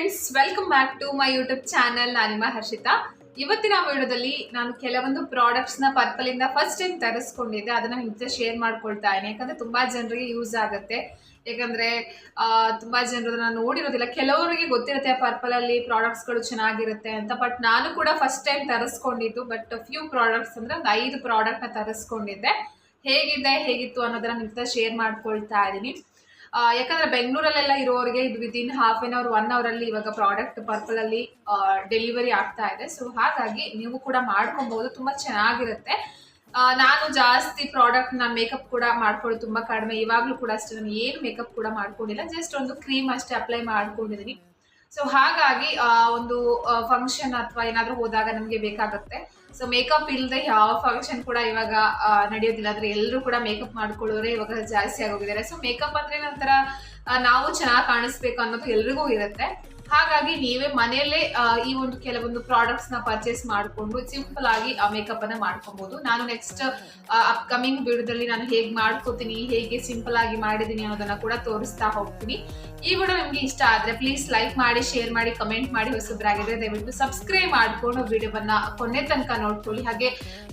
Friends welcome back to my YouTube channel ನಾನಿಮ್ಮ Harshita. ಇವತ್ತಿನ ವಿಡಿಯೋದಲ್ಲಿ ನಾನು ಕೆಲವೊಂದು ಪ್ರಾಡಕ್ಟ್ಸ್ನ ಪರ್ಪಲ್ ಇಂದ ಫಸ್ಟ್ ಟೈಮ್ ತರಿಸ್ಕೊಂಡಿದ್ದೆ. ಅದನ್ನ ನಿಮ್ಮ ಶೇರ್ ಮಾಡ್ಕೊಳ್ತಾ ಇದ್ದೀನಿ. ಯಾಕಂದ್ರೆ ತುಂಬಾ ಜನರಿಗೆ ಯೂಸ್ ಆಗುತ್ತೆ. ಯಾಕಂದ್ರೆ ತುಂಬ ಜನರು ನಾನು ನೋಡಿರೋದಿಲ್ಲ. ಕೆಲವರಿಗೆ ಗೊತ್ತಿರುತ್ತೆ ಪರ್ಪಲ್ ಅಲ್ಲಿ ಪ್ರಾಡಕ್ಟ್ಸ್ಗಳು ಚೆನ್ನಾಗಿರುತ್ತೆ ಅಂತ. ಬಟ್ ನಾನು ಕೂಡ ಫಸ್ಟ್ ಟೈಮ್ ತರಿಸ್ಕೊಂಡಿದ್ದು. ಬಟ್ ಫ್ಯೂ ಪ್ರಾಡಕ್ಟ್ಸ್ ಅಂದ್ರೆ ಒಂದು ಐದು ಪ್ರಾಡಕ್ಟ್ನ ತರಿಸ್ಕೊಂಡಿದ್ದೆ. ಹೇಗಿದೆ, ಹೇಗಿತ್ತು ಅನ್ನೋದನ್ನ ನಿಮ್ ಜೊತೆ ಶೇರ್ ಮಾಡ್ಕೊಳ್ತಾ ಇದ್ದೀನಿ. ಯಾಕಂದ್ರೆ ಬೆಂಗಳೂರಲ್ಲೆಲ್ಲ ಇರೋರಿಗೆ ಇದು within half an hour one hour ಅಲ್ಲಿ ಇವಾಗ ಪ್ರಾಡಕ್ಟ್ ಪರ್ಪಲ್ ಅಲ್ಲಿ ಡೆಲಿವರಿ ಆಗ್ತಾ ಇದೆ. ಸೊ ಹಾಗಾಗಿ ನೀವು ಕೂಡ ಮಾಡ್ಕೊಬಹುದು ತುಂಬಾ ಚೆನ್ನಾಗಿರುತ್ತೆ. ನಾನು ಜಾಸ್ತಿ ಪ್ರಾಡಕ್ಟ್ನ ಮೇಕಪ್ ಕೂಡ ಮಾಡ್ಕೊಳ್ಳೋದು ತುಂಬಾ ಕಡಿಮೆ. ಇವಾಗಲೂ ಕೂಡ ಅಷ್ಟೇ, ನಾನು ಏನು ಮೇಕಪ್ ಕೂಡ ಮಾಡ್ಕೊಂಡಿಲ್ಲ. ಜಸ್ಟ್ ಒಂದು ಕ್ರೀಮ್ ಅಷ್ಟೇ ಅಪ್ಲೈ ಮಾಡ್ಕೊಂಡಿದ್ದೀನಿ ಸೊ ಹಾಗಾಗಿ ಒಂದು ಫಂಕ್ಷನ್ ಅಥವಾ ಏನಾದರೂ ಹೋದಾಗ ನಮಗೆ ಬೇಕಾಗುತ್ತೆ. ಸೊ ಮೇಕಪ್ ಇಲ್ಲದೆ ಯಾವ ಫಂಕ್ಷನ್ ಕೂಡ ಇವಾಗ ನಡೆಯೋದಿಲ್ಲ. ಅಂದ್ರೆ ಎಲ್ಲರೂ ಕೂಡ ಮೇಕಪ್ ಮಾಡ್ಕೊಳ್ಳೋರೆ ಇವಾಗ ಜಾಸ್ತಿ ಆಗೋಗಿದ್ದಾರೆ. ಸೊ ಮೇಕಪ್ ಅಂದ್ರೆ ನಂತರ ನಾವು ಚೆನ್ನಾಗಿ ಕಾಣಿಸ್ಬೇಕು ಅನ್ನೋದು ಎಲ್ರಿಗೂ ಇರುತ್ತೆ. ಹಾಗಾಗಿ ನೀವೇ ಮನೆಯಲ್ಲೇ ಈ ಒಂದು ಕೆಲವೊಂದು ಪ್ರಾಡಕ್ಟ್ಸ್ನ ಪರ್ಚೇಸ್ ಮಾಡಿಕೊಂಡು ಸಿಂಪಲ್ ಆಗಿ ಮೇಕಪ್ ಅನ್ನ ಮಾಡ್ಕೊಬಹುದು ನಾನು ನೆಕ್ಸ್ಟ್ ಅಪ್ಕಮಿಂಗ್ ವಿಡಿಯೋದಲ್ಲಿ ನಾನು ಹೇಗೆ ಮಾಡ್ಕೋತೀನಿ, ಹೇಗೆ ಸಿಂಪಲ್ ಆಗಿ ಮಾಡಿದೀನಿ ಅನ್ನೋದನ್ನ ಕೂಡ ತೋರಿಸ್ತಾ ಹೋಗ್ತೀನಿ. ಈ ವಿಡಿಯೋ ನಿಮ್ಗೆ ಇಷ್ಟ ಆದ್ರೆ ಪ್ಲೀಸ್ ಲೈಕ್ ಮಾಡಿ ಶೇರ್ ಮಾಡಿ ಕಮೆಂಟ್ ಮಾಡಿ ಹೊಸಬ್ರಾಗಿದ್ರೆ ದಯವಿಟ್ಟು ಸಬ್ಸ್ಕ್ರೈಬ್ ಮಾಡ್ಕೊಂಡು ವಿಡಿಯೋವನ್ನ ಕೊನೆ ತನಕ ನೋಡ್ಕೊಳ್ಳಿ. ಹಾಗೆ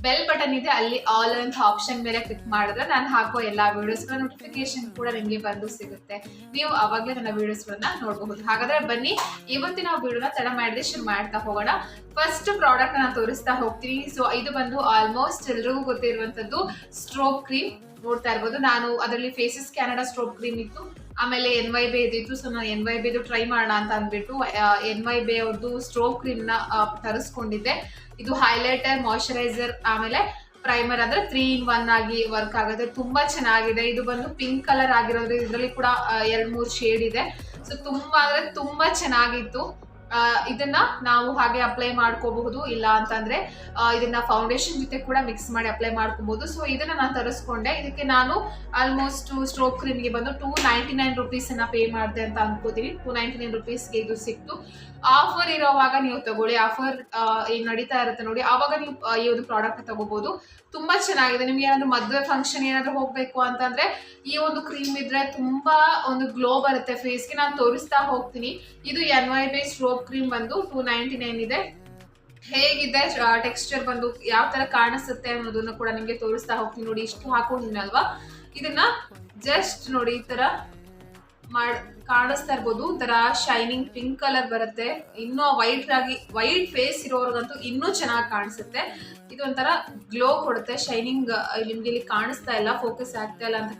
ಬೆಲ್ ಬಟನ್ ಇದೆ, ಅಲ್ಲಿ ಆಲ್ ಅಂತ ಆಪ್ಷನ್ ಮೇಲೆ ಕ್ಲಿಕ್ ಮಾಡಿದ್ರೆ ನಾನು ಹಾಕೋ ಎಲ್ಲಾ ವಿಡಿಯೋಸ್ಗಳ ನೋಟಿಫಿಕೇಶನ್ ಕೂಡ ನಿಮಗೆ ಬಂದು ಸಿಗುತ್ತೆ. ನೀವು ಅವಾಗಲೇ ನನ್ನ ವಿಡಿಯೋಸ್ಗಳನ್ನ ನೋಡಬಹುದು. ಹಾಗಾದ್ರೆ ಬನ್ನಿ ಇವತ್ತಿನ ವಿಡಿಯೋನ ತಡ ಮಾಡಿದ್ರೆ ಶುರು ಮಾಡ್ತಾ ಹೋಗೋಣ. ಫಸ್ಟ್ ಪ್ರಾಡಕ್ಟ್ ನಾನು ತೋರಿಸ್ತಾ ಹೋಗ್ತೀನಿ. ಸೊ ಇದು ಬಂದು ಆಲ್ಮೋಸ್ಟ್ ಎಲ್ರಿಗೂ ಗೊತ್ತಿರುವಂತದ್ದು ಸ್ಟ್ರೋಕ್ ಕ್ರೀಮ್ ನೋಡ್ತಾ ಇರ್ಬೋದು. ನಾನು ಅದರಲ್ಲಿ ಫೇಸಸ್ ಕ್ಯಾನಡಾ ಸ್ಟ್ರೋಕ್ ಕ್ರೀಮ್ ಇತ್ತು. ಆಮೇಲೆ ಎನ್ ವೈ ಬೇ ಇದಿತ್ತು ಸೊ ನಾನು ಎನ್ ವೈ ಬೇದು ಟ್ರೈ ಮಾಡೋಣ ಅಂತ ಅಂದ್ಬಿಟ್ಟು ಎನ್ ವೈ ಬೇ ಅವ್ರದ್ದು ಸ್ಟ್ರೋಕ್ ಕ್ರೀಮ್ನ ಆ, ತರಿಸ್ಕೊಂಡಿದ್ದೆ. ಇದು ಹೈಲೈಟರ್ ಮಾಯಶ್ಚರೈಸರ್ ಆಮೇಲೆ ಪ್ರೈಮರ್ ಅಂದ್ರೆ ತ್ರೀ ಇನ್ ಒನ್ ಆಗಿ ವರ್ಕ್ ಆಗುತ್ತೆ. ತುಂಬಾ ಚೆನ್ನಾಗಿದೆ. ಇದು ಬಂದು ಪಿಂಕ್ ಕಲರ್ ಆಗಿರೋದ್ರಿಂದ ಇದರಲ್ಲಿ ಕೂಡ ಎರಡ್ ಮೂರು ಶೇಡ್ ಇದೆ. ಸೊ ತುಂಬಾ ಅಂದ್ರೆ ತುಂಬಾ ಚೆನ್ನಾಗಿತ್ತು. ಇದನ್ನ ನಾವು ಹಾಗೆ ಅಪ್ಲೈ ಮಾಡ್ಕೋಬಹುದು, ಇಲ್ಲ ಅಂತಂದ್ರೆ ಇದನ್ನ ಫೌಂಡೇಶನ್ ಜೊತೆ ಕೂಡ ಮಿಕ್ಸ್ ಮಾಡಿ ಅಪ್ಲೈ ಮಾಡ್ಕೋಬಹುದು. ಸೊ ಇದನ್ನ ನಾನು ತರಿಸ್ಕೊಂಡೆ. ಇದಕ್ಕೆ ನಾನು ಆಲ್ಮೋಸ್ಟ್ ಸ್ಟ್ರೋಕ್ ಕ್ರೀಮ್ಗೆ ಬಂದು ಟೂ ನೈಂಟಿ ನೈನ್ ರುಪೀಸ್ ಅನ್ನ ಪೇ ಮಾಡಿದೆ ಅಂತ ಅನ್ಕೋತೀನಿ. ಟೂ ನೈಂಟಿ ನೈನ್ ರುಪೀಸ್ಗೆ ಇದು ಸಿಕ್ತು. ಆಫರ್ ಇರೋವಾಗ ನೀವು ತಗೊಳ್ಳಿ. ಆಫರ್ ಏನ್ ನಡೀತಾ ಇರುತ್ತೆ ನೋಡಿ. ಆವಾಗ ನೀವು ಈ ಒಂದು ಪ್ರಾಡಕ್ಟ್ ತಗೋಬಹುದು ತುಂಬಾ ಚೆನ್ನಾಗಿದೆ. ನಿಮ್ಗೆ ಏನಾದ್ರು ಮದುವೆ ಫಂಕ್ಷನ್ ಏನಾದ್ರು ಹೋಗ್ಬೇಕು ಅಂತಂದ್ರೆ, ಈ ಒಂದು ಕ್ರೀಮ್ ಇದ್ರೆ ತುಂಬಾ ಒಂದು ಗ್ಲೋ ಬರುತ್ತೆ ಫೇಸ್ಗೆ ನಾನು ತೋರಿಸ್ತಾ ಹೋಗ್ತೀನಿ. ಇದು N Y Bae stroke cream ಬಂದು ಟೂ ನೈಂಟಿ ನೈನ್ ಇದೆ. ಹೇಗಿದೆ ಟೆಕ್ಸ್ಚರ್ ಬಂದು ಯಾವ ತರ ಕಾಣಿಸುತ್ತೆ ಅನ್ನೋದನ್ನ ಕೂಡ ನಿಮ್ಗೆ ತೋರಿಸ್ತಾ ಹೋಗ್ತೀನಿ ನೋಡಿ, ಇಷ್ಟು ಹಾಕೊಂಡಿನಲ್ವಾ? ಇದನ್ನ ಜಸ್ಟ್ ನೋಡಿ, ಈ ತರ ಮಾಡ್ ಕಾಣಿಸ್ತಾ ಇರ್ಬೋದು. ಒಂಥರ ಶೈನಿಂಗ್ ಪಿಂಕ್ ಕಲರ್ ಬರುತ್ತೆ. ಇನ್ನು ವೈಟ್ ಆಗಿ ವೈಟ್ ಫೇಸ್ ಇರೋರ್ಗಂತೂ ಇನ್ನೂ ಚೆನ್ನಾಗಿ ಕಾಣಿಸುತ್ತೆ. ಇದು ಒಂಥರ ಗ್ಲೋ ಕೊಡುತ್ತೆ. ಶೈನಿಂಗ್ ನಿಮ್ಗೆ ಇಲ್ಲಿ ಕಾಣಿಸ್ತಾ ಇಲ್ಲ ಫೋಕಸ್ ಆಗ್ತಾ ಇಲ್ಲ ಅಂತ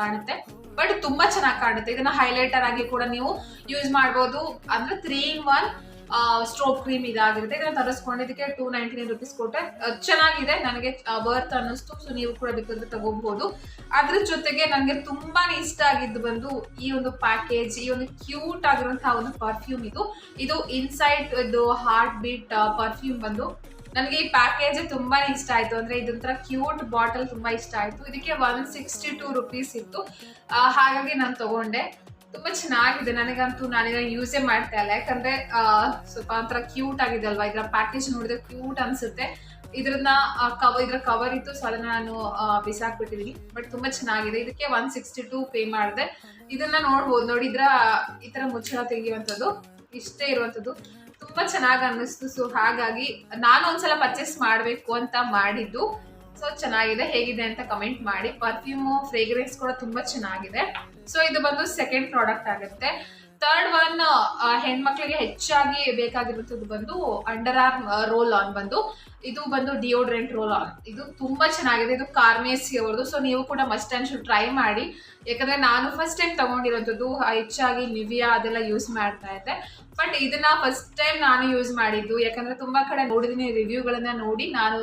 ಕಾಣುತ್ತೆ. ಬಟ್ ತುಂಬಾ ಚೆನ್ನಾಗಿ ಕಾಣುತ್ತೆ. ಇದನ್ನ ಹೈಲೈಟರ್ ಆಗಿ ಕೂಡ ನೀವು ಯೂಸ್ ಮಾಡ್ಬೋದು. ಅಂದ್ರೆ three in one stroke cream ಇದಾಗಿರುತ್ತೆ. ಇದನ್ನು ತರಿಸ್ಕೊಂಡಿದ್ದಕ್ಕೆ ಟೂ ನೈಂಟಿ ನೈನ್ ರುಪೀಸ್ ಕೊಟ್ಟೆ ಚೆನ್ನಾಗಿದೆ. ನನಗೆ ವರ್ತ್ ಅನ್ನಿಸ್ತು. ಸೊ ನೀವು ಕೂಡ ಬೇಕಾದ್ರೆ ತಗೋಬಹುದು ಅದ್ರ ಜೊತೆಗೆ ನನಗೆ ತುಂಬಾನೇ ಇಷ್ಟ ಆಗಿದ್ದು ಬಂದು ಈ ಒಂದು ಪ್ಯಾಕೇಜ್ ಈ ಒಂದು ಕ್ಯೂಟ್ ಆಗಿರುವಂತಹ ಒಂದು ಪರ್ಫ್ಯೂಮ್ ಇದು. ಇದು ಇನ್ಸೈಡ್ ಇದು ಹಾರ್ಟ್ ಬೀಟ್ ಪರ್ಫ್ಯೂಮ್ ಬಂದು ನನಗೆ ಈ ಪ್ಯಾಕೇಜ್ ತುಂಬಾ ಇಷ್ಟ ಆಯ್ತು. ಅಂದ್ರೆ ಇದೊಂಥರ ಕ್ಯೂಟ್ ಬಾಟಲ್ ತುಂಬಾ ಇಷ್ಟ ಆಯ್ತು. ಇದಕ್ಕೆ ಒನ್ ಸಿಕ್ಸ್ಟಿ ಟೂ ರುಪೀಸ್ ಇತ್ತು ಹಾಗಾಗಿ ನಾನು ತಗೊಂಡೆ. ತುಂಬಾ ಚೆನ್ನಾಗಿದೆ. ನನಗಂತೂ ನಾನೀಗ ಯೂಸೇ ಮಾಡ್ತಾ ಇಲ್ಲ. ಯಾಕಂದ್ರೆ ಸ್ವಲ್ಪ ಒಂಥರ ಕ್ಯೂಟ್ ಆಗಿದೆ ಅಲ್ವಾ? ಇದರ ಪ್ಯಾಕೇಜ್ ನೋಡಿದ್ರೆ ಕ್ಯೂಟ್ ಅನ್ಸುತ್ತೆ. ಇದ್ರನ್ನ ಕವರ್ ಇದ್ರ ಕವರ್ ಇತ್ತು ಸೊ ಅದನ್ನ ನಾನು ಆ, ಬಿಸಾಕ್ಬಿಟ್ಟಿದೀನಿ. ಬಟ್ ತುಂಬಾ ಚೆನ್ನಾಗಿದೆ. ಇದಕ್ಕೆ ಒನ್ ಸಿಕ್ಸ್ಟಿ ಟೂ ಪೇ ಮಾಡಿದೆ. ಇದನ್ನ ನೋಡ್ಬೋದು. ನೋಡಿದ್ರ ಈ ತರ ಮುಚ್ಚಳ ತೆಗೆಯುವಂಥದ್ದು ಇಷ್ಟೇ ಇರುವಂಥದ್ದು. ತುಂಬಾ ಚೆನ್ನಾಗಿ ಅನ್ನಿಸ್ತು. ಸೊ ಹಾಗಾಗಿ ನಾನು ಒಂದ್ಸಲ ಪರ್ಚೇಸ್ ಮಾಡಬೇಕು ಅಂತ ಮಾಡಿದ್ದು. ಸೊ ಚೆನ್ನಾಗಿದೆ, ಹೇಗಿದೆ ಅಂತ ಕಮೆಂಟ್ ಮಾಡಿ. ಪರ್ಫ್ಯೂಮು ಫ್ರೇಗ್ರೆನ್ಸ್ ಕೂಡ ತುಂಬಾ ಚೆನ್ನಾಗಿದೆ. ಸೊ ಇದು ಬಂದು ಸೆಕೆಂಡ್ ಪ್ರಾಡಕ್ಟ್ ಆಗುತ್ತೆ. ಥರ್ಡ್ ಒನ್ ಹೆಣ್ಮಕ್ಳಿಗೆ ಹೆಚ್ಚಾಗಿ ಬೇಕಾಗಿರುವಂಥದ್ದು ಬಂದು ಅಂಡರ್ ಆರ್ ರೋಲ್ ಆನ್ ಬಂದು. ಇದು ಬಂದು ಡಿಯೋಡ್ರೆಂಟ್ ರೋಲ್ ಆನ್ ಇದು ತುಂಬಾ ಚೆನ್ನಾಗಿದೆ. ಇದು ಕಾರ್ಮೇಸಿ ಅವ್ರದ್ದು. ಸೊ ನೀವು ಕೂಡ ಮಸ್ಟ್ ಅಂಡ್ ಶುಡ್ ಟ್ರೈ ಮಾಡಿ. ಯಾಕಂದ್ರೆ ನಾನು ಫಸ್ಟ್ ಟೈಮ್ ತಗೊಂಡಿರೋದು ಹೆಚ್ಚಾಗಿ ನಿವಿಯಾ ಅದೆಲ್ಲ ಯೂಸ್ ಮಾಡ್ತಾ ಇದ್ದೆ. ಬಟ್ ಇದನ್ನ ಫಸ್ಟ್ ಟೈಮ್ ನಾನು ಯೂಸ್ ಮಾಡಿದ್ದು, ಯಾಕಂದ್ರೆ ತುಂಬಾ ಕಡೆ ನೋಡಿದೀನಿ ರಿವ್ಯೂಗಳನ್ನು ನೋಡಿ ನಾನು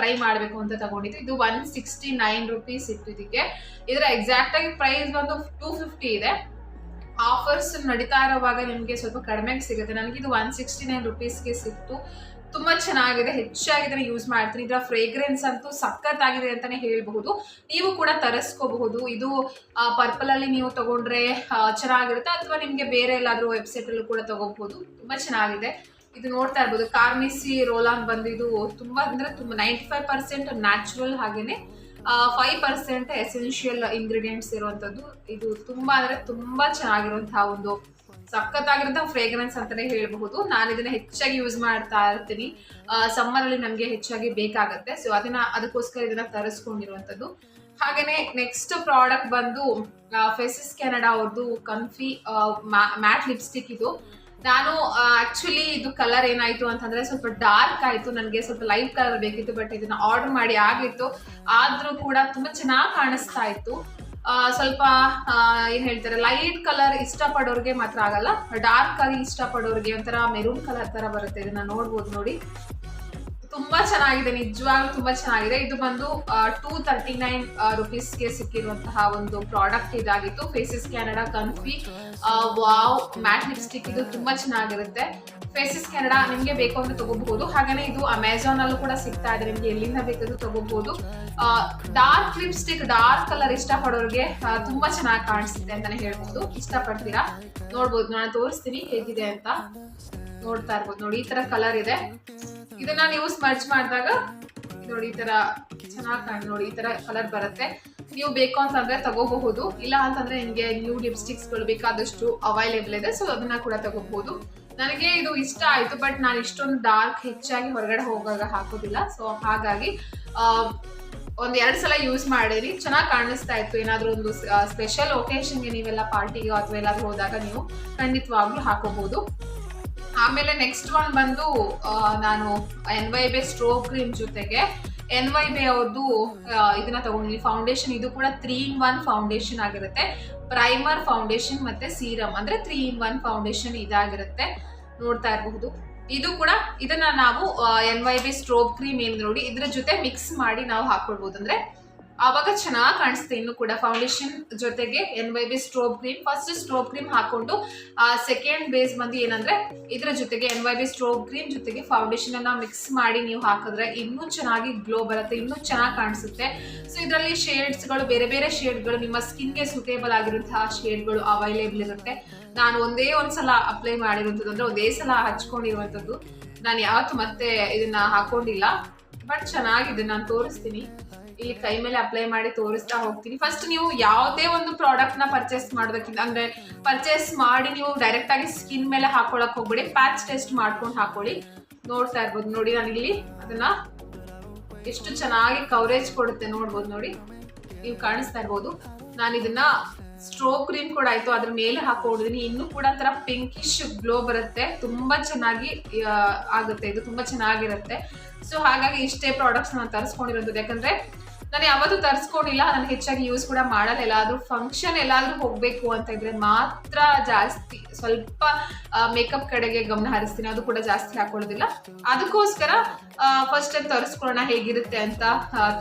ಟ್ರೈ ಮಾಡಬೇಕು ಅಂತ ತಗೊಂಡಿದ್ದು. ಇದು ಒನ್ ಸಿಕ್ಸ್ಟಿ ನೈನ್ ರುಪೀಸ್ ಇತ್ತು ಇದಕ್ಕೆ. ಇದರ ಎಕ್ಸಾಕ್ಟ್ ಆಗಿ ಪ್ರೈಸ್ ಬಂದು ಟೂ ಫಿಫ್ಟಿ ಇದೆ. ಆಫರ್ಸ್ ನಡೀತಾ ಇರೋವಾಗ ನಿಮಗೆ ಸ್ವಲ್ಪ ಕಡಿಮೆಗೆ ಸಿಗುತ್ತೆ. ನನಗೆ ಇದು ಒನ್ ಸಿಕ್ಸ್ಟಿ ನೈನ್ ರುಪೀಸ್ಗೆ ಸಿಕ್ತು. ತುಂಬಾ ಚೆನ್ನಾಗಿದೆ. ಹೆಚ್ಚಾಗಿ ಇದನ್ನ ಯೂಸ್ ಮಾಡ್ತೀನಿ. ಇದರ ಫ್ರೇಗ್ರೆನ್ಸ್ ಅಂತೂ ಸಖತ್ತಾಗಿದೆ ಅಂತಾನೆ ಹೇಳಬಹುದು. ನೀವು ಕೂಡ ತರಿಸ್ಕೋಬಹುದು. ಇದು ಪರ್ಪಲಲ್ಲಿ ನೀವು ತಗೊಂಡ್ರೆ ಚೆನ್ನಾಗಿರುತ್ತೆ. ಅಥವಾ ನಿಮಗೆ ಬೇರೆ ಎಲ್ಲಾದರೂ ವೆಬ್ಸೈಟ್ ಅಲ್ಲೂ ಕೂಡ ತಗೋಬಹುದು. ತುಂಬಾ ಚೆನ್ನಾಗಿದೆ. ಇದು ನೋಡ್ತಾ ಇರ್ಬೋದು. ಕಾರ್ಮಿಸಿ ರೋಲಾನ್ ಬಂದು ಇದು ತುಂಬಾ ಅಂದ್ರೆ ತುಂಬಾ ನೈಂಟಿ ಫೈವ್ ಪರ್ಸೆಂಟ್ ನ್ಯಾಚುರಲ್ ಹಾಗೇನೆ ಫೈವ್ ಪರ್ಸೆಂಟ್ ಎಸೆನ್ಷಿಯಲ್ ಇಂಗ್ರೀಡಿಯೆಂಟ್ಸ್ ಇರುವಂತದ್ದು ಇದು ತುಂಬಾ ಅಂದ್ರೆ ತುಂಬಾ ಚೆನ್ನಾಗಿರುವಂತಹ ಒಂದು ಸಖತ್ತಾಗಿರುವಂತಹ ಫ್ರೇಗ್ರೆನ್ಸ್ ಅಂತಾನೆ ಹೇಳಬಹುದು. ನಾನು ಇದನ್ನ ಹೆಚ್ಚಾಗಿ ಯೂಸ್ ಮಾಡ್ತಾ ಇರ್ತೀನಿ. ಸಮ್ಮರ್ ಅಲ್ಲಿ ನಮಗೆ ಹೆಚ್ಚಾಗಿ ಬೇಕಾಗತ್ತೆ. ಸೊ ಅದನ್ನ ಅದಕ್ಕೋಸ್ಕರ ಇದನ್ನ ತರಿಸ್ಕೊಂಡಿರುವಂತದ್ದು ಹಾಗೇನೆ ನೆಕ್ಸ್ಟ್ ಪ್ರಾಡಕ್ಟ್ ಬಂದು ಫೆಸಿಸ್ ಕೆನಡಾ ಅವ್ರದ್ದು ಕನ್ಫಿ ಮ್ಯಾಟ್ ಲಿಪ್ಸ್ಟಿಕ್ ಇದು. ನಾನು ಆಕ್ಚುಲಿ ಇದು ಕಲರ್ ಏನಾಯ್ತು ಅಂತಂದ್ರೆ ಸ್ವಲ್ಪ ಡಾರ್ಕ್ ಆಯ್ತು. ನನಗೆ ಸ್ವಲ್ಪ ಲೈಟ್ ಕಲರ್ ಬೇಕಿತ್ತು ಬಟ್ ಇದನ್ನ ಆರ್ಡರ್ ಮಾಡಿ ಆಗಿತ್ತು ಆದ್ರೂ ಕೂಡ ತುಂಬಾ ಚೆನ್ನಾಗಿ ಕಾಣಿಸ್ತಾ ಇತ್ತು. ಸ್ವಲ್ಪ ಏನ್ ಹೇಳ್ತಾರೆ ಲೈಟ್ ಕಲರ್ ಇಷ್ಟಪಡೋರಿಗೆ ಮಾತ್ರ ಆಗಲ್ಲ ಡಾರ್ಕ್ ಆಗಿ ಇಷ್ಟಪಡೋರಿಗೆ ಒಂಥರ ಮೆರೂನ್ ಕಲರ್ ತರ ಬರುತ್ತೆ. ಇದನ್ನ ನೋಡ್ಬೋದು ನೋಡಿ. ತುಂಬಾ ಚೆನ್ನಾಗಿದೆ, ನಿಜವಾಗ್ಲೂ ತುಂಬಾ ಚೆನ್ನಾಗಿದೆ. ಇದು ಬಂದು ಟೂ ತರ್ಟಿ ನೈನ್ ರುಪೀಸ್ಗೆ ಸಿಕ್ಕಿರುವಂತಹ ಒಂದು ಪ್ರಾಡಕ್ಟ್ ಇದಾಗಿತ್ತು. Faces Canada comfy wow matte lipstick ಇದು ತುಂಬಾ ಚೆನ್ನಾಗಿರುತ್ತೆ. ಫೇಸಸ್ ಕೆನಡಾ ನಿಮಗೆ ಬೇಕು ಅಂದ್ರೆ ತಗೋಬಹುದು. ಹಾಗೇನೆ ಇದು ಅಮೆಝಾನ್ ಅಲ್ಲೂ ಕೂಡ ಸಿಗ್ತಾ ಇದೆ. ನಿಮ್ಗೆ ಎಲ್ಲಿಂದ ಬೇಕಾದ್ರೂ ತಗೋಬಹುದು. ಡಾರ್ಕ್ ಲಿಪ್ಸ್ಟಿಕ್ ಡಾರ್ಕ್ ಕಲರ್ ಇಷ್ಟಪಡೋರಿಗೆ ಪಡೋರ್ಗೆ ತುಂಬಾ ಚೆನ್ನಾಗಿ ಕಾಣಿಸುತ್ತೆ ಅಂತಾನೆ ಹೇಳ್ಬೋದು. ಇಷ್ಟಪಡ್ತೀರಾ? ನೋಡ್ಬೋದು, ನಾನು ತೋರಿಸ್ತೀನಿ ಹೇಗಿದೆ ಅಂತ. ನೋಡ್ತಾ ಇರ್ಬೋದು. ನೋಡಿ, ಈ ತರ ಕಲರ್ ಇದೆ. ಇದನ್ನ ನೀವು ಸ್ಮರ್ಚ್ ಮಾಡಿದಾಗ ನೋಡಿ ಈ ತರ ಚೆನ್ನಾಗಿ ಕಾಣ್, ನೋಡಿ ಈ ತರ ಕಲರ್ ಬರುತ್ತೆ. ನೀವು ಬೇಕು ಅಂತಂದ್ರೆ ತಗೋಬಹುದು. ಇಲ್ಲ ಅಂತಂದ್ರೆ ನಿಮ್ಗೆ ನ್ಯೂ ಲಿಪ್ಸ್ಟಿಕ್ಸ್ಗಳು ಬೇಕಾದಷ್ಟು ಅವೈಲೇಬಲ್ ಇದೆ ಸೊ ಅದನ್ನ ಕೂಡ ತಗೋಬಹುದು. ನನಗೆ ಇದು ಇಷ್ಟ ಆಯ್ತು ಬಟ್ ನಾನು ಇಷ್ಟೊಂದು ಡಾರ್ಕ್ ಹೆಚ್ಚಾಗಿ ಹೊರಗಡೆ ಹೋಗಾಗ ಹಾಕೋದಿಲ್ಲ. ಸೊ ಹಾಗಾಗಿ ಒಂದ್ ಎರಡ್ ಸಲ ಯೂಸ್ ಮಾಡಿರಿ. ಚೆನ್ನಾಗಿ ಕಾಣಿಸ್ತಾ ಇತ್ತು. ಏನಾದ್ರೂ ಒಂದು ಸ್ಪೆಷಲ್ ಒಕೇಶನ್ಗೆ ನೀವೆಲ್ಲ ಪಾರ್ಟಿಗೆ ಅಥವಾ ಎಲ್ಲಾದ್ರೂ ಹೋದಾಗ ನೀವು ಖಂಡಿತವಾಗ್ಲೂ ಹಾಕೋಬಹುದು. ಆಮೇಲೆ ನೆಕ್ಸ್ಟ್ ಒನ್ ಬಂದು ನಾನು N Y bae strobe cream ಜೊತೆಗೆ ಎನ್ ವೈ ಬೆ ಅವ್ರದ್ದು ಇದನ್ನ ತಗೊಂಡಿದ್ದೀನಿ ಫೌಂಡೇಶನ್ ಇದು ಕೂಡ ತ್ರೀ ಇನ್ ಒನ್ ಫೌಂಡೇಶನ್ ಆಗಿರುತ್ತೆ. ಪ್ರೈಮರ್ ಫೌಂಡೇಶನ್ ಮತ್ತೆ ಸೀರಮ್ ಅಂದ್ರೆ ತ್ರೀ ಇನ್ ಒನ್ ಫೌಂಡೇಶನ್ ಇದಾಗಿರುತ್ತೆ. ನೋಡ್ತಾ ಇರಬಹುದು. ಇದು ಕೂಡ, ಇದನ್ನ ನಾವು N Y B strobe cream ಏನು ನೋಡಿ, ಇದ್ರ ಜೊತೆ ಮಿಕ್ಸ್ ಮಾಡಿ ನಾವು ಹಾಕೊಳ್ಬಹುದು. ಅಂದ್ರೆ ಆವಾಗ ಚೆನ್ನಾಗಿ ಕಾಣಿಸುತ್ತೆ ಇನ್ನು ಕೂಡ ಫೌಂಡೇಶನ್ ಜೊತೆಗೆ N Y B strobe cream first strobe cream ಹಾಕೊಂಡು ಸೆಕೆಂಡ್ ಬೇಸ್ ಬಂದು ಏನಂದ್ರೆ, ಇದರ ಜೊತೆಗೆ N Y B strobe cream ಜೊತೆಗೆ ಫೌಂಡೇಶನ್ ಅನ್ನ ಮಿಕ್ಸ್ ಮಾಡಿ ನೀವು ಹಾಕಿದ್ರೆ ಇನ್ನೂ ಚೆನ್ನಾಗಿ ಗ್ಲೋ ಬರುತ್ತೆ, ಇನ್ನೂ ಚೆನ್ನಾಗಿ ಕಾಣಿಸುತ್ತೆ. ಸೊ ಇದರಲ್ಲಿ ಶೇಡ್ಸ್ಗಳು ಬೇರೆ ಬೇರೆ ಶೇಡ್ಗಳು ನಿಮ್ಮ ಸ್ಕಿನ್ಗೆ ಸೂಟೇಬಲ್ ಆಗಿರುವಂತಹ ಶೇಡ್ಗಳು ಅವೈಲೇಬಲ್ ಇರುತ್ತೆ. ನಾನು ಒಂದೇ ಒಂದ್ಸಲ ಅಪ್ಲೈ ಮಾಡಿರುವಂಥದ್ದು ಅಂದ್ರೆ ಒಂದೇ ಸಲ ಹಚ್ಕೊಂಡಿರುವಂಥದ್ದು. ನಾನು ಯಾವತ್ತು ಮತ್ತೆ ಇದನ್ನ ಹಾಕೊಂಡಿಲ್ಲ. ಬಟ್ ಚೆನ್ನಾಗಿದೆ, ನಾನು ತೋರಿಸ್ತೀನಿ. ಇಲ್ಲಿ ಕೈ ಮೇಲೆ ಅಪ್ಲೈ ಮಾಡಿ ತೋರಿಸ್ತಾ ಹೋಗ್ತೀನಿ. ಫಸ್ಟ್ ನೀವು ಯಾವುದೇ ಒಂದು ಪ್ರಾಡಕ್ಟ್ನ ಪರ್ಚೇಸ್ ಮಾಡೋದಕ್ಕಿಂತ, ಅಂದ್ರೆ ಪರ್ಚೇಸ್ ಮಾಡಿ ನೀವು ಡೈರೆಕ್ಟ್ ಆಗಿ ಸ್ಕಿನ್ ಮೇಲೆ ಹಾಕೊಳಕ್ ಹೋಗ್ಬೇಡಿ ಪ್ಯಾಚ್ ಟೆಸ್ಟ್ ಮಾಡ್ಕೊಂಡು ಹಾಕೊಳ್ಳಿ. ನೋಡ್ತಾ ಇರ್ಬೋದು. ನೋಡಿ ನಾನು ಇಲ್ಲಿ ಅದನ್ನ ಎಷ್ಟು ಚೆನ್ನಾಗಿ ಕವರೇಜ್ ಕೊಡುತ್ತೆ ನೋಡ್ಬೋದು ನೋಡಿ. ನೀವು ಕಾಣಿಸ್ತಾ ಇರ್ಬೋದು. ನಾನು ಇದನ್ನ ಸ್ಟ್ರೋ ಕ್ರೀಮ್ ಕೂಡ ಆಯ್ತು, ಅದ್ರ ಮೇಲೆ ಹಾಕೊಂಡಿದೀನಿ ಇನ್ನೂ ಕೂಡ ಒಂಥರ ಪಿಂಕಿಶ್ ಗ್ಲೋ ಬರುತ್ತೆ. ತುಂಬಾ ಚೆನ್ನಾಗಿ ಆಗುತ್ತೆ. ಇದು ತುಂಬಾ ಚೆನ್ನಾಗಿರುತ್ತೆ. ಸೊ ಹಾಗಾಗಿ ಇಷ್ಟೇ ಪ್ರಾಡಕ್ಟ್ಸ್ ನಾನು ತರಿಸ್ಕೊಂಡಿರೋದು. ಯಾಕಂದ್ರೆ ನಾನು ಯಾವತ್ತೂ ತರಿಸ್ಕೊಂಡಿಲ್ಲ ನಾನು ಹೆಚ್ಚಾಗಿ ಯೂಸ್ ಕೂಡ ಮಾಡಲ್ಲ. ಎಲ್ಲಾದ್ರೂ ಫಂಕ್ಷನ್ ಎಲ್ಲಾದ್ರೂ ಹೋಗ್ಬೇಕು ಅಂತ ಇದ್ರೆ ಮಾತ್ರ ಜಾಸ್ತಿ ಸ್ವಲ್ಪ ಮೇಕಪ್ ಕಡೆಗೆ ಗಮನ ಹರಿಸ್ತೀನಿ. ಅದು ಕೂಡ ಜಾಸ್ತಿ ಹಾಕೊಳ್ಳೋದಿಲ್ಲ. ಅದಕ್ಕೋಸ್ಕರ ಫಸ್ಟ್ ಟೈಮ್ ತರಿಸ್ಕೊಳ್ಳೋಣ, ಹೇಗಿರುತ್ತೆ ಅಂತ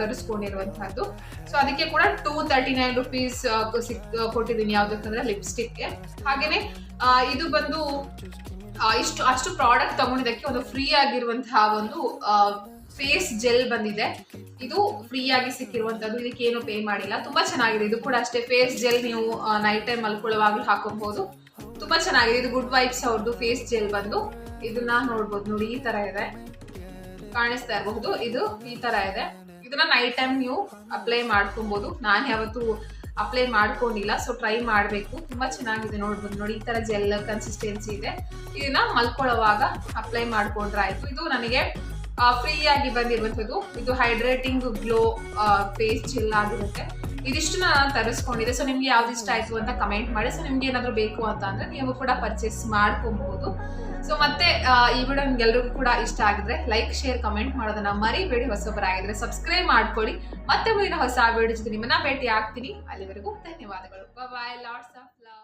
ತರಿಸ್ಕೊಂಡಿರುವಂತಹದ್ದು. ಸೊ ಅದಕ್ಕೆ ಕೂಡ ಟೂ ತರ್ಟಿ ನೈನ್ ರುಪೀಸ್ ಸಿಕ್ ಕೊಟ್ಟಿದ್ದೀನಿ ಯಾವ್ದಕ್ಕಂದ್ರೆ ಲಿಪ್ಸ್ಟಿಕ್ಗೆ ಹಾಗೆಯೇ ಇದು ಬಂದು ಇಷ್ಟು, ಅಷ್ಟು ಪ್ರಾಡಕ್ಟ್ ತಗೊಂಡಿದ್ದಕ್ಕೆ ಒಂದು ಫ್ರೀ ಆಗಿರುವಂತಹ ಒಂದು ಫೇಸ್ ಜೆಲ್ ಬಂದಿದೆ. ಇದು ಫ್ರೀ ಆಗಿ ಸಿಕ್ಕಿರುವಂತದ್ದು ಇದಕ್ಕೆ ಏನು ಪೇ ಮಾಡಿಲ್ಲ. ತುಂಬಾ ಚೆನ್ನಾಗಿದೆ. ಇದು ಕೂಡ ಅಷ್ಟೇ. ಫೇಸ್ ಜೆಲ್ ನೀವು ನೈಟ್ ಟೈಮ್ ಮಲ್ಕೊಳ್ಳುವಾಗಲೂ ಹಾಕೋಬಹುದು. ತುಂಬಾ ಚೆನ್ನಾಗಿದೆ. ಇದು ಗುಡ್ ವೈಬ್ಸ್ ಅವ್ರದ್ದು ಫೇಸ್ ಜೆಲ್ ಬಂದು. ಇದನ್ನ ನೋಡ್ಬೋದು ನೋಡಿ, ಈ ತರ ಇದೆ. ಕಾಣಿಸ್ತಾ ಇರಬಹುದು. ಇದು ಈ ತರ ಇದೆ. ಇದನ್ನ ನೈಟ್ ಟೈಮ್ ನೀವು ಅಪ್ಲೈ ಮಾಡ್ಕೊಬಹುದು. ನಾನು ಯಾವತ್ತು ಅಪ್ಲೈ ಮಾಡ್ಕೊಂಡಿಲ್ಲ ಸೊ ಟ್ರೈ ಮಾಡಬೇಕು. ತುಂಬಾ ಚೆನ್ನಾಗಿದೆ ನೋಡ್ಬೋದು ನೋಡಿ, ಈ ತರ ಜೆಲ್ ಕನ್ಸಿಸ್ಟೆನ್ಸಿ ಇದೆ. ಇದನ್ನ ಮಲ್ಕೊಳ್ಳೋವಾಗ ಅಪ್ಲೈ ಮಾಡ್ಕೊಂಡ್ರೆ ಆಯ್ತು. ಇದು ನನಗೆ ಫ್ರೀ ಆಗಿ ಬಂದಿರುವಂಥದ್ದು. ಇದು ಹೈಡ್ರೇಟಿಂಗ್ ಗ್ಲೋ ಫೇಸ್ ಚಿಲ್ ಆಗಿರುತ್ತೆ. ಇದಿಷ್ಟು ನಾನು ತರಿಸ್ಕೊಂಡಿದ್ದೆ. ಸೊ ನಿಮ್ಗೆ ಯಾವ್ದು ಇಷ್ಟ ಆಯ್ತು ಅಂತ ಕಮೆಂಟ್ ಮಾಡಿ. ಸೊ ನಿಮ್ಗೆ ಏನಾದರೂ ಬೇಕು ಅಂತ ಅಂದ್ರೆ ನೀವು ಕೂಡ ಪರ್ಚೇಸ್ ಮಾಡ್ಕೊಬಹುದು ಸೊ ಮತ್ತೆ ಈ ವಿಡಿಯೋ ನಿಮ್ಗೆಲ್ರಿಗೂ ಕೂಡ ಇಷ್ಟ ಆಗಿದ್ರೆ ಲೈಕ್ ಶೇರ್ ಕಮೆಂಟ್ ಮಾಡೋದನ್ನ ಮರಿಬೇಡಿ. ಹೊಸಬರಾಗಿದ್ರೆ ಸಬ್ಸ್ಕ್ರೈಬ್ ಮಾಡ್ಕೊಳ್ಳಿ. ಮತ್ತೆ ಮುಂದಿನ ಹೊಸ ವಿಡಿಯೋ ಜೊತೆ ನಿಮ್ಮನ್ನ ಭೇಟಿ ಆಗ್ತೀನಿ ಅಲ್ಲಿವರೆಗೂ ಧನ್ಯವಾದಗಳು. ಬಾಯ್ ಲಾಟ್ಸ್ ಆಫ್ ಲವ್